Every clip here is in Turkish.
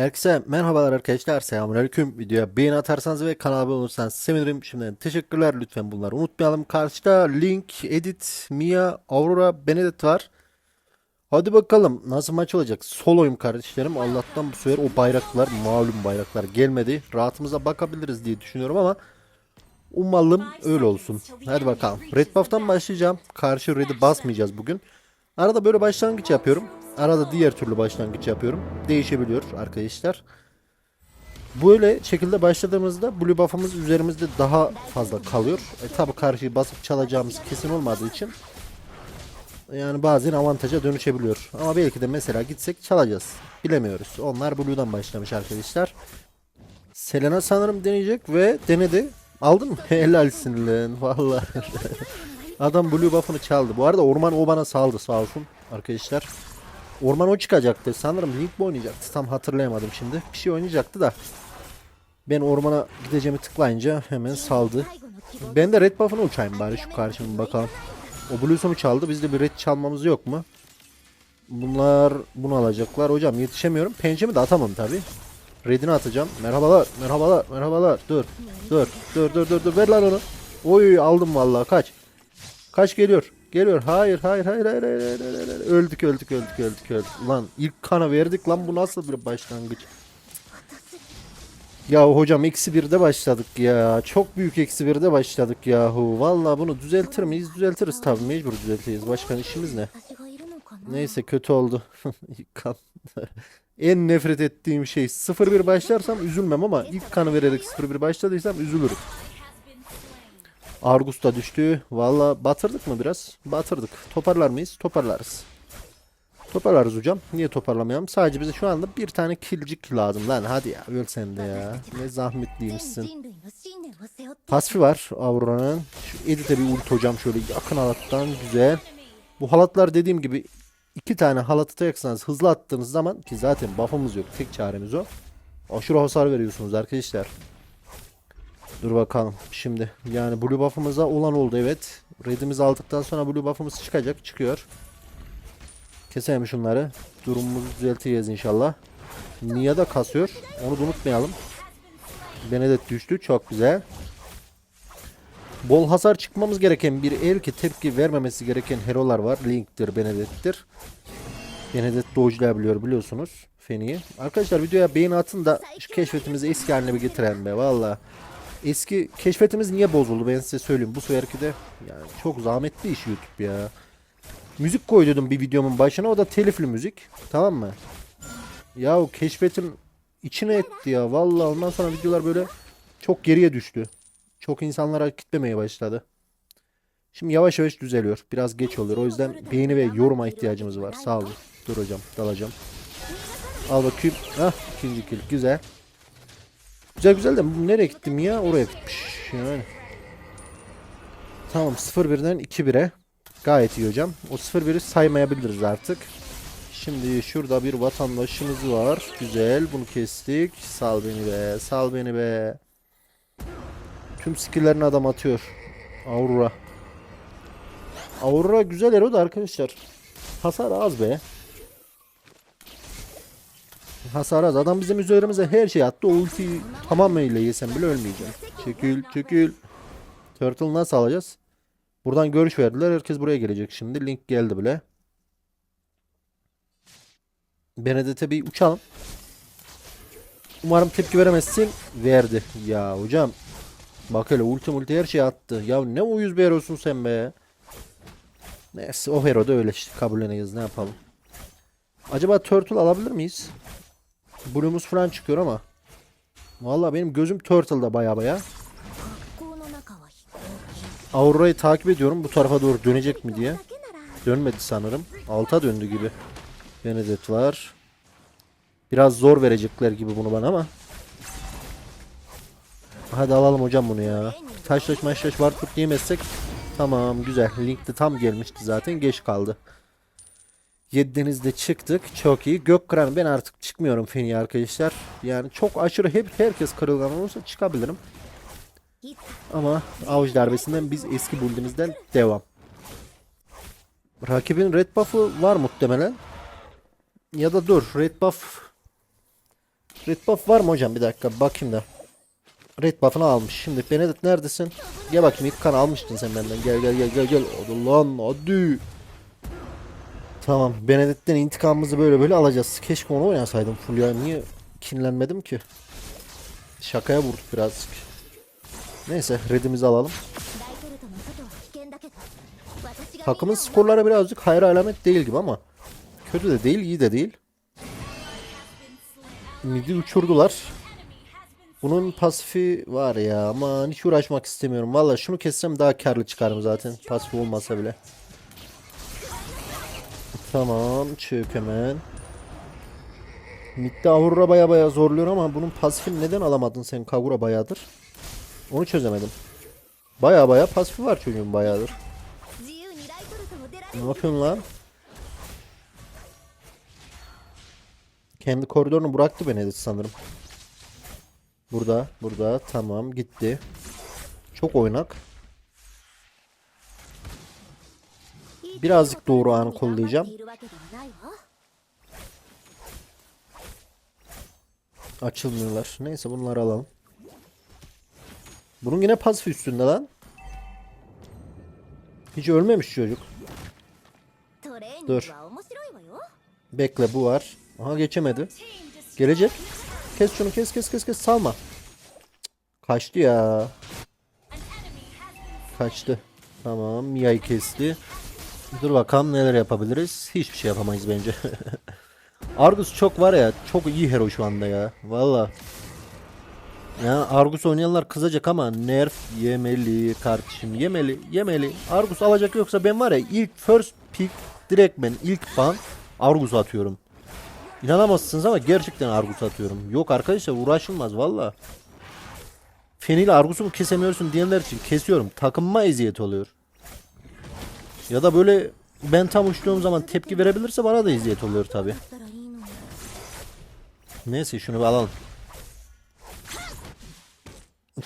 Herkese merhabalar arkadaşlar. Selamünaleyküm. Videoya beğeni atarsanız ve kanala abone olursanız sevinirim. Şimdiden teşekkürler. Lütfen bunları unutmayalım. Karşıda Link, Edit, Mia, Aurora, Benedict var. Hadi bakalım nasıl maç olacak. Soloyum kardeşlerim. Allah'tan bu sefer o bayraklar, malum bayraklar gelmedi. Rahatımıza bakabiliriz diye düşünüyorum ama umalım öyle olsun. Hadi bakalım. Red buff'tan başlayacağım. Karşı red'i basmayacağız bugün. Arada böyle başlangıç yapıyorum. Arada diğer türlü başlangıç yapıyorum. Değişebiliyor arkadaşlar. Böyle şekilde başladığımızda blue buff'ımız üzerimizde daha fazla kalıyor. E tabi karşıyı basıp çalacağımız kesin olmadığı için yani bazen avantaja dönüşebiliyor. Ama belki de mesela gitsek çalacağız. Bilemiyoruz. Onlar blue'dan başlamış arkadaşlar. Selena sanırım deneyecek ve denedi. Aldın mı? Helalsin lan. Vallahi. Adam blue buff'ını çaldı. Bu arada orman o bana saldı sağ olsun arkadaşlar. Orman o çıkacaktı. Sanırım Link mi oynayacaktı? Tam hatırlayamadım şimdi. Bir şey oynayacaktı da. Ben ormana gideceğimi tıklayınca hemen saldı. Ben de red buff'ını uçayım bari şu karşıma bakalım. O blues'unu çaldı. Bizde bir red çalmamız yok mu? Bunlar bunu alacaklar. Hocam yetişemiyorum. Pençemi de atamam tabi. Red'ini atacağım. Merhabalar, merhabalar, merhabalar. Dur, dur, dur, dur, dur, dur. Ver lan onu. Oy aldım vallahi kaç. Kaç geliyor? Geliyor. Hayır, hayır, hayır, hayır, hayır, hayır, hayır, hayır. Öldük, öldük, öldük, öldük, öldük. Lan ilk kana verdik lan bu nasıl bir başlangıç? Ya hocam eksi birde başladık ya. Çok büyük eksi birde başladık yahu. Vallahi bunu düzeltir miyiz? Düzeltiriz tabii mecbur düzelteceğiz. Başka işimiz ne? Neyse kötü oldu. İlk kan. en nefret ettiğim şey 0-1 başlarsam üzülmem ama ilk kanı vererek 0-1 başladıysam üzülürüm. Argus da düştü. Valla batırdık mı biraz? Batırdık. Toparlar mıyız? Toparlarız. Toparlarız hocam. Niye toparlamayalım? Sadece bize şu anda bir tane kilcik lazım lan. Hadi ya öl sen de ya. Ne zahmetliymişsin. Pasifi var Aurora'nın. Şu Edith'e bir ult hocam şöyle yakın halattan güzel. Bu halatlar dediğim gibi iki tane halatı taksanız hızlı attığınız zaman ki zaten buff'ımız yok. Tek çaremiz o. Aşırı hasar veriyorsunuz arkadaşlar. Dur bakalım şimdi. Yani blue buff'ımıza olan oldu evet. Red'imizi aldıktan sonra blue buff'ımız çıkacak. Çıkıyor. Keselim şunları. Durumumuzu düzelteceğiz inşallah. Nia da kasıyor. Onu da unutmayalım. Benedet düştü. Çok güzel. Bol hasar çıkmamız gereken bir el ki tepki vermemesi gereken hero'lar var. Link'tir, Benedet'tir. Benedet dodge'layabiliyor biliyorsunuz. Feni'yi. Arkadaşlar videoya beğeni atın da şu keşfetimizi eski haline bir getirelim be valla. Eski keşfetimiz niye bozuldu ben size söyleyeyim. Bu seferki de yani çok zahmetli iş YouTube ya. Müzik koydum bir videomun başına o da telifli müzik. Tamam mı? Ya keşfetim içine etti ya. Vallahi ondan sonra videolar böyle çok geriye düştü. Çok insanlara gitmemeye başladı. Şimdi yavaş yavaş düzeliyor. Biraz geç oluyor. O yüzden beğeni ve yoruma ihtiyacımız var. Sağ olun. Dur hocam dalacağım. Al bakayım. Hah ikinci kill. Güzel. Güzel güzel de nereye gittim ya? Oraya gitmiş. Yani. Tamam 0-1'den 2-1'e. Gayet iyi hocam. O 0-1'i saymayabiliriz artık. Şimdi şurada bir vatandaşımız var. Güzel. Bunu kestik. Sal beni be. Sal beni be. Tüm skill'lerini adam atıyor. Aurora. Aurora güzel hero da arkadaşlar. Hasar az be. Hasar az. Adam bizim üzerimize her şey attı. O ultiyi tamamıyla yesem bile ölmeyeceğim. Çekil çekil. Turtle nasıl alacağız? Buradan görüş verdiler. Herkes buraya gelecek şimdi. Link geldi bile. Benedet'e bir uçalım. Umarım tepki veremezsin. Verdi. Ya hocam. Bak hele ulti multi her şey attı. Ya ne uyuz bir herosun sen be. Neyse o hero da öyle işte kabulleneyiz ne yapalım. Acaba turtle alabilir miyiz? Blue'umuz falan çıkıyor ama. Vallahi benim gözüm turtle'da baya baya. Aurora'yı takip ediyorum bu tarafa doğru dönecek mi diye. Dönmedi sanırım. Alta döndü gibi. Benedict var. Biraz zor verecekler gibi bunu bana ama. Hadi alalım hocam bunu ya. Taşlaş maşlaş var tut yemezsek. Tamam güzel. Link de tam gelmişti zaten. Geç kaldı. Yediğinizde çıktık. Çok iyi. Gökkıran ben artık çıkmıyorum Feni arkadaşlar. Yani çok aşırı hep herkes kırılgan olursa çıkabilirim. Ama avuç darbesinden biz eski build'imizden devam. Rakibin red buff'ı var muhtemelen. Ya da dur red buff Red buff var mı hocam? Bir dakika bakayım da. Red buff'ını almış. Şimdi Benedict neredesin? Gel bakayım ilk kan almıştın sen benden. Gel gel gel gel gel. Hadi lan hadi. Tamam. Benedet'ten intikamımızı böyle böyle alacağız. Keşke onu oynasaydım full ya. Niye kinlenmedim ki? Şakaya vurduk birazcık. Neyse redimizi alalım. Takımın skorları birazcık hayra alamet değil gibi ama kötü de değil iyi de değil. Midi uçurdular. Bunun pasifi var ya ama hiç uğraşmak istemiyorum. Valla şunu kessem daha karlı çıkarım zaten pasif olmasa bile. Tamam çök hemen. Mid'de Aurora baya baya zorluyor ama bunun pasifini neden alamadın sen Kagura bayağıdır? Onu çözemedim. Baya baya pasifi var çocuğun bayağıdır. Ne yapıyorsun lan? Kendi koridorunu bıraktı Benedict sanırım. Burada, burada. Tamam gitti. Çok oynak. Birazcık doğru anı kollayacağım. Açılmıyorlar. Neyse bunları alalım. Bunun yine pasif üstünde lan. Hiç ölmemiş çocuk. Dur. Bekle bu var. Aha geçemedi. Gelecek. Kes şunu kes kes kes kes salma. Kaçtı ya. Kaçtı. Tamam Mia'yı kesti. Dur bakalım neler yapabiliriz. Hiçbir şey yapamayız bence. Argus çok var ya çok iyi hero şu anda ya. Valla. Ya Argus oynayanlar kızacak ama nerf yemeli kardeşim yemeli yemeli. Argus alacak yoksa ben var ya ilk first pick direkt ben ilk ban Argus atıyorum. İnanamazsınız ama gerçekten Argus atıyorum. Yok arkadaşlar uğraşılmaz valla. Feniyle Argus'u mu kesemiyorsun diyenler için kesiyorum. Takımıma eziyet oluyor. Ya da böyle ben tam uçtuğum zaman tepki verebilirse bana da eziyet oluyor tabi. Neyse şunu bir alalım.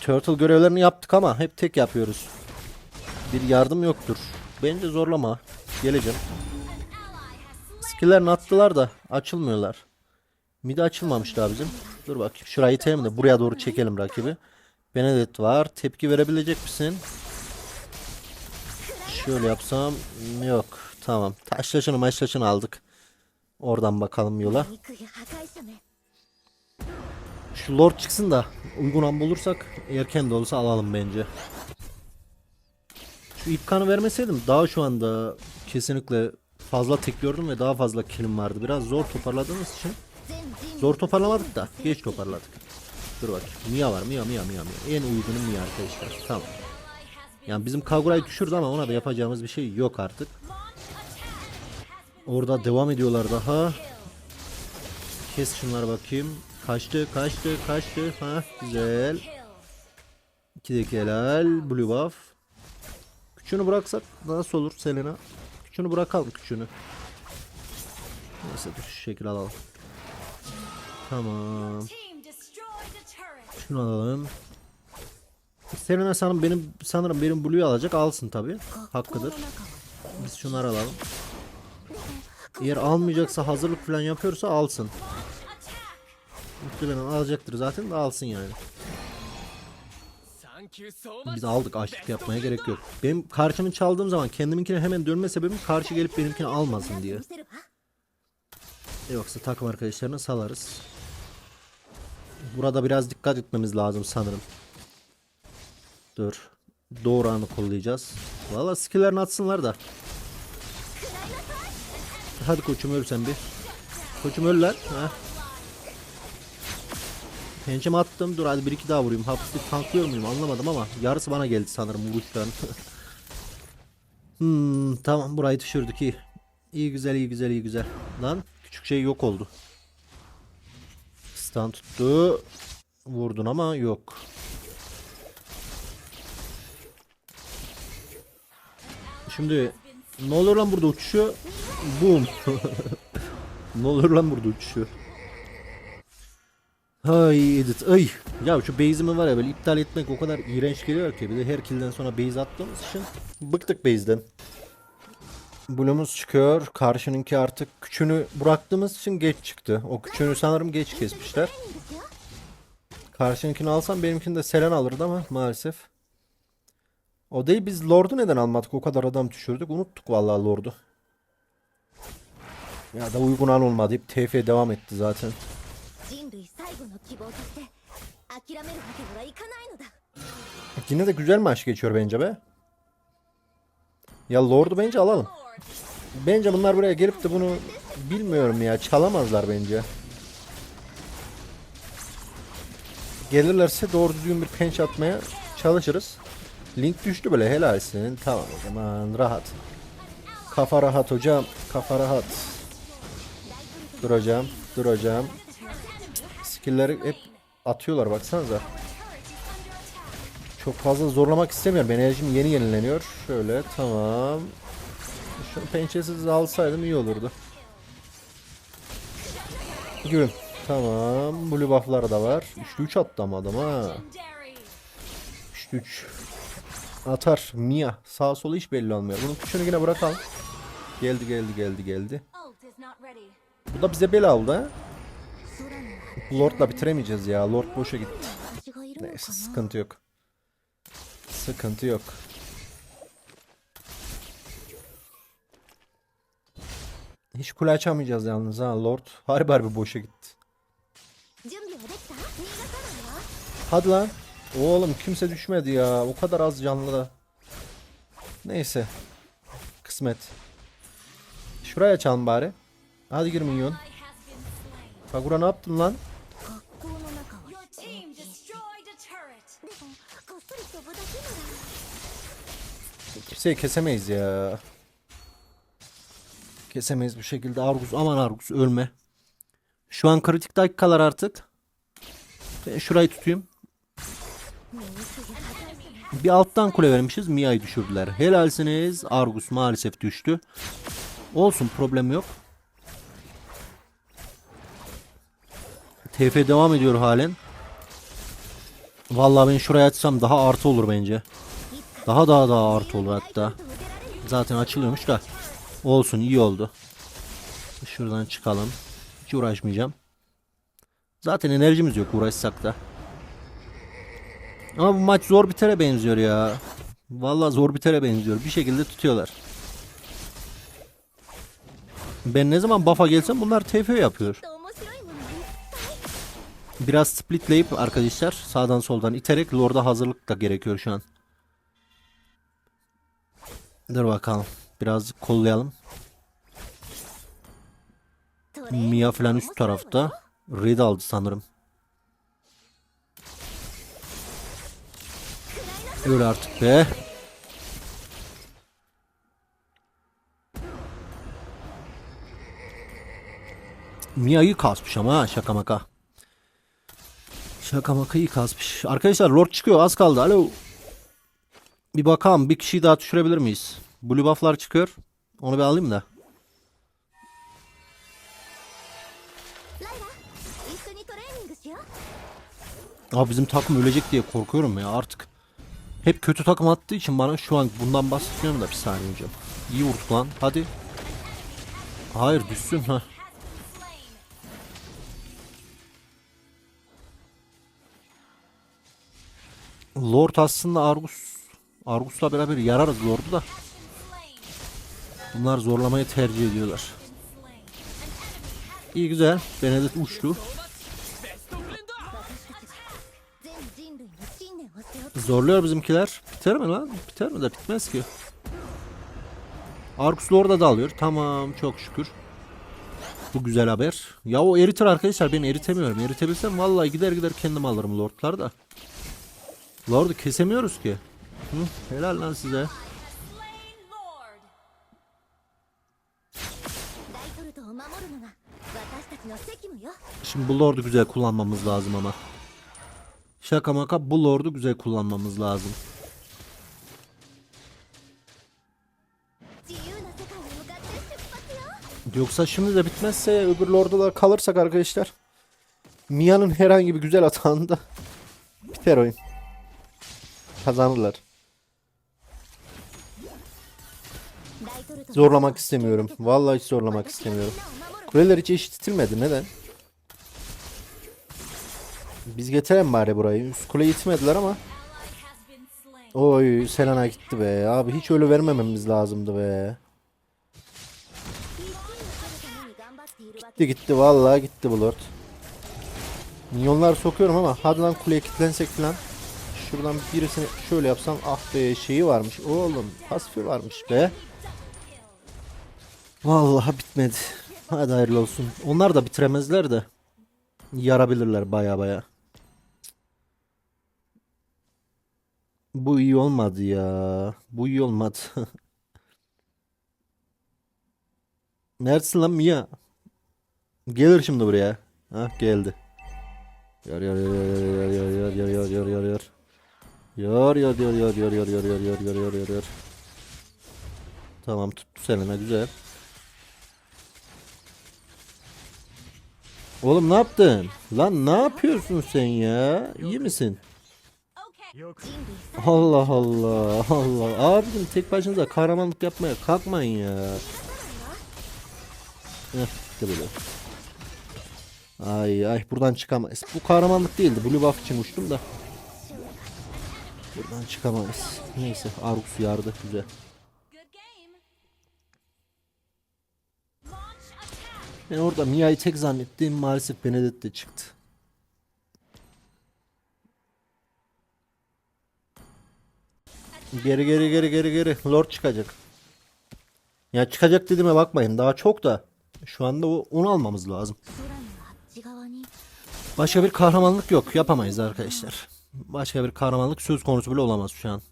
Turtle görevlerini yaptık ama hep tek yapıyoruz. Bir yardım yoktur. Bence zorlama. Geleceğim. Skillerini attılar da açılmıyorlar. Midi açılmamış daha bizim. Dur bakayım şurayı iteyim de buraya doğru çekelim rakibi. Benedict var. Tepki verebilecek misin? Şöyle yapsam yok. Tamam. Taşlaşını maçlaşını aldık. Oradan bakalım yola. Şu lord çıksın da uygun an bulursak erken de olsa alalım bence. Şu ipkanı vermeseydim daha şu anda kesinlikle fazla tek ve daha fazla kilim vardı. Biraz zor toparladığımız için. Zor toparlamadık da geç toparladık. Dur bak. Mia var. Mia Mia Mia Mia. En uygunu Mia arkadaşlar. Tamam. Yani bizim Kagura'yı düşürdü ama ona da yapacağımız bir şey yok artık. Orada devam ediyorlar daha. Kes şunları bakayım. Kaçtı, kaçtı, kaçtı. Ha, güzel. İki de helal. Blue buff. Küçüğünü bıraksak nasıl olur Selena? Küçüğünü bırakalım küçüğünü. Neyse dur şu şekil alalım. Tamam. Şunu alalım. Serena sanırım benim sanırım benim Blue'yu alacak. Alsın tabi. Hakkıdır. Biz şunları alalım. Eğer almayacaksa hazırlık falan yapıyorsa alsın. Muhtemelen alacaktır zaten de alsın yani. Biz aldık açlık yapmaya gerek yok. Benim karşımı çaldığım zaman kendiminkine hemen dönme sebebim karşı gelip benimkini almasın diye. Yoksa takım arkadaşlarına salarız. Burada biraz dikkat etmemiz lazım sanırım. Dur. Doğru anı kollayacağız. Valla skillerini atsınlar da. Hadi koçum öl sen bir. Koçum öl lan. Ha. Pençemi attım. Dur hadi bir iki daha vurayım. Hafif tanklıyor muyum anlamadım ama yarısı bana geldi sanırım vuruştan. hmm, tamam burayı düşürdük iyi. İyi güzel iyi güzel iyi güzel. Lan küçük şey yok oldu. Stun tuttu. Vurdun ama yok. Şimdi ne olur lan burada uçuşuyor? Boom. ne olur lan burada uçuşuyor? Ay edit ay. Ya şu base'imi var ya böyle iptal etmek o kadar iğrenç geliyor ki. Bir de her kill'den sonra base attığımız için bıktık base'den. Bloom'uz çıkıyor. Karşınınki artık küçünü bıraktığımız için geç çıktı. O küçünü sanırım geç kesmişler. Karşınınkini alsam benimkini de Selen alırdı ama maalesef. Odayı biz Lord'u neden almadık? O kadar adam düşürdük. Unuttuk vallahi Lord'u. Ya da uygun an olmadı deyip TF devam etti zaten. Yine de güzel maç geçiyor bence be. Ya Lord'u bence alalım. Bence bunlar buraya gelip de bunu bilmiyorum ya çalamazlar bence. Gelirlerse doğru düzgün bir penç atmaya çalışırız. Link düştü böyle helalsin. Tamam o zaman rahat. Kafa rahat hocam. Kafa rahat. Dur hocam. Dur hocam. Skill'leri hep atıyorlar baksanıza. Çok fazla zorlamak istemiyorum. Enerjim yeni yenileniyor. Şöyle tamam. Şunu pençesiz alsaydım iyi olurdu. Gülüm. Tamam. Blue buff'lar da var. 3'lü 3 attı ama adam ha. Legendary. 3'lü 3. Atar. Mia. Sağ solu hiç belli olmuyor. Bunun küçüğünü yine bırakalım. Geldi geldi geldi geldi. Bu da bize bela oldu ha. Lord'la bitiremeyeceğiz ya. Lord boşa gitti. Neyse sıkıntı yok. Sıkıntı yok. Hiç kule açamayacağız yalnız ha Lord. Harbi harbi boşa gitti. Hadi lan. Oğlum kimse düşmedi ya. O kadar az canlı da. Neyse. Kısmet. Şuraya çal bari. Hadi gir minyon. Kagura ne yaptın lan? Kimseyi kesemeyiz ya. Kesemeyiz bu şekilde. Argus aman Argus ölme. Şu an kritik dakikalar artık. Ben şurayı tutayım. Bir alttan kule vermişiz. Mia'yı düşürdüler. Helalsiniz. Argus maalesef düştü. Olsun problem yok. TF devam ediyor halen. Vallahi ben şuraya açsam daha artı olur bence. Daha daha daha artı olur hatta. Zaten açılıyormuş da. Olsun iyi oldu. Şuradan çıkalım. Hiç uğraşmayacağım. Zaten enerjimiz yok uğraşsak da. Ama bu maç zor bitere benziyor ya. Vallahi zor bitere benziyor. Bir şekilde tutuyorlar. Ben ne zaman buff'a gelsem bunlar TF yapıyor. Biraz splitleyip arkadaşlar sağdan soldan iterek Lord'a hazırlık da gerekiyor şu an. Dur bakalım. Birazcık kollayalım. Mia falan üst tarafta. Red aldı sanırım. Öl artık be. Mia'yı kasmış ama ha, şaka maka. Şaka makayı kasmış. Arkadaşlar Lord çıkıyor az kaldı. Alo. Bir bakalım bir kişiyi daha düşürebilir miyiz? Blue buff'lar çıkıyor. Onu bir alayım da. Abi bizim takım ölecek diye korkuyorum ya artık. Hep kötü takım attığı için bana şu an bundan bahsetmiyorum da bir saniye hocam. İyi vurduk lan hadi. Hayır düşsün ha. Lord aslında Argus. Argus'la beraber yararız Lord'u da. Bunlar zorlamayı tercih ediyorlar. İyi güzel. Benedict uçtu. Zorluyor bizimkiler. Biter mi lan? Biter mi de bitmez ki. Argus orada da alıyor. Tamam çok şükür. Bu güzel haber. Ya o eritir arkadaşlar ben eritemiyorum. Eritebilsem vallahi gider gider kendim alırım lordlar da. Lord'u kesemiyoruz ki. Hı, helal lan size. Şimdi bu lord'u güzel kullanmamız lazım ama. Şaka maka bu lordu güzel kullanmamız lazım. Yoksa şimdi de bitmezse öbür lorda da kalırsak arkadaşlar. Mia'nın herhangi bir güzel atağında biter oyun. Kazanırlar. Zorlamak istemiyorum. Vallahi hiç zorlamak istemiyorum. Kuleler hiç eşitilmedi. Neden? Biz getirelim bari burayı. Üst kuleyi itmediler ama. Oy Selena gitti be. Abi hiç ölü vermememiz lazımdı be. Gitti gitti vallahi gitti bu lord. Minyonlar sokuyorum ama hadi lan kuleye kilitlensek falan. Şuradan birisini şöyle yapsam ah be şeyi varmış oğlum pasifi varmış be. Vallahi bitmedi. Hadi hayırlı olsun. Onlar da bitiremezler de yarabilirler baya baya. Bu iyi olmadı ya. Bu iyi olmadı. Neredesin lan Mia? Gelir şimdi buraya. Hah geldi. Yor yor yor yor yor yor yor yor yor yor yor. Yor yor yor yor yor yor yor yor yor yor yor yor yor. Tamam tuttu Selena güzel. Oğlum ne yaptın? Lan ne yapıyorsun sen ya? İyi misin? Allah Allah Allah. Abicim tek başınıza kahramanlık yapmaya kalkmayın ya. Heh, böyle. Ay ay buradan çıkamayız. Bu kahramanlık değildi. Blue buff için uçtum da. Buradan çıkamayız. Neyse Argus yardı güzel. Ben orada Mia'yı tek zannettim. Maalesef Benedetta çıktı. Geri geri geri geri geri. Lord çıkacak. Ya çıkacak dediğime bakmayın. Daha çok da şu anda o onu almamız lazım. Başka bir kahramanlık yok. Yapamayız arkadaşlar. Başka bir kahramanlık söz konusu bile olamaz şu an.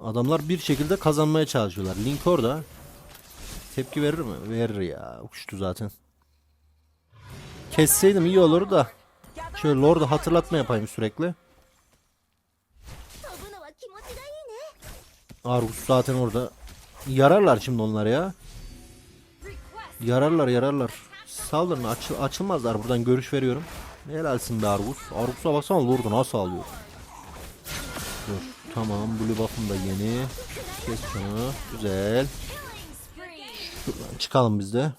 Adamlar bir şekilde kazanmaya çalışıyorlar. Link orada. Tepki verir mi? Verir ya. Uçtu zaten. Kesseydim iyi olur da. Şöyle Lord'u hatırlatma yapayım sürekli. Argus zaten orada. Yararlar şimdi onları ya. Yararlar yararlar. Saldırın açıl açılmazlar buradan görüş veriyorum. Helalsin be Argus. Argus'a baksana Lord'u nasıl alıyor. Dur tamam Blue buff'ım da yeni. Kes şunu. Güzel. Şuradan çıkalım biz de.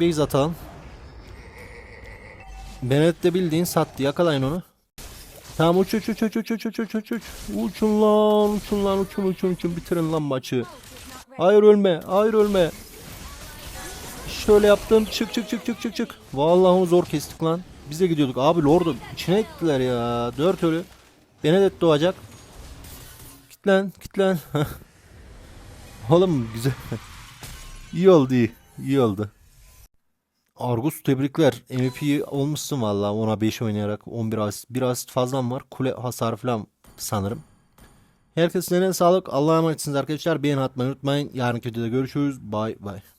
Base atalım. Bennett de bildiğin sattı. Yakalayın onu. Tamam uç uç uç uç uç uç uç uç uç uç. Uçun lan uçun lan uçun uçun uçun bitirin lan maçı. Hayır ölme hayır ölme. Şöyle yaptım çık çık çık çık çık çık. Vallahi onu zor kestik lan. Biz de gidiyorduk abi Lord'u içine ettiler ya. Dört ölü. Benedetta doğacak. Kitlen kitlen. Oğlum güzel. iyi oldu iyi. İyi oldu. Argus tebrikler. MVP olmuşsun valla ona 5 oynayarak 11 asist. Bir asist fazlam var. Kule hasarı falan sanırım. Herkesin eline sağlık. Allah'a emanetsiniz arkadaşlar. Beğeni atmayı unutmayın. Yarınki videoda görüşürüz. Bye bye.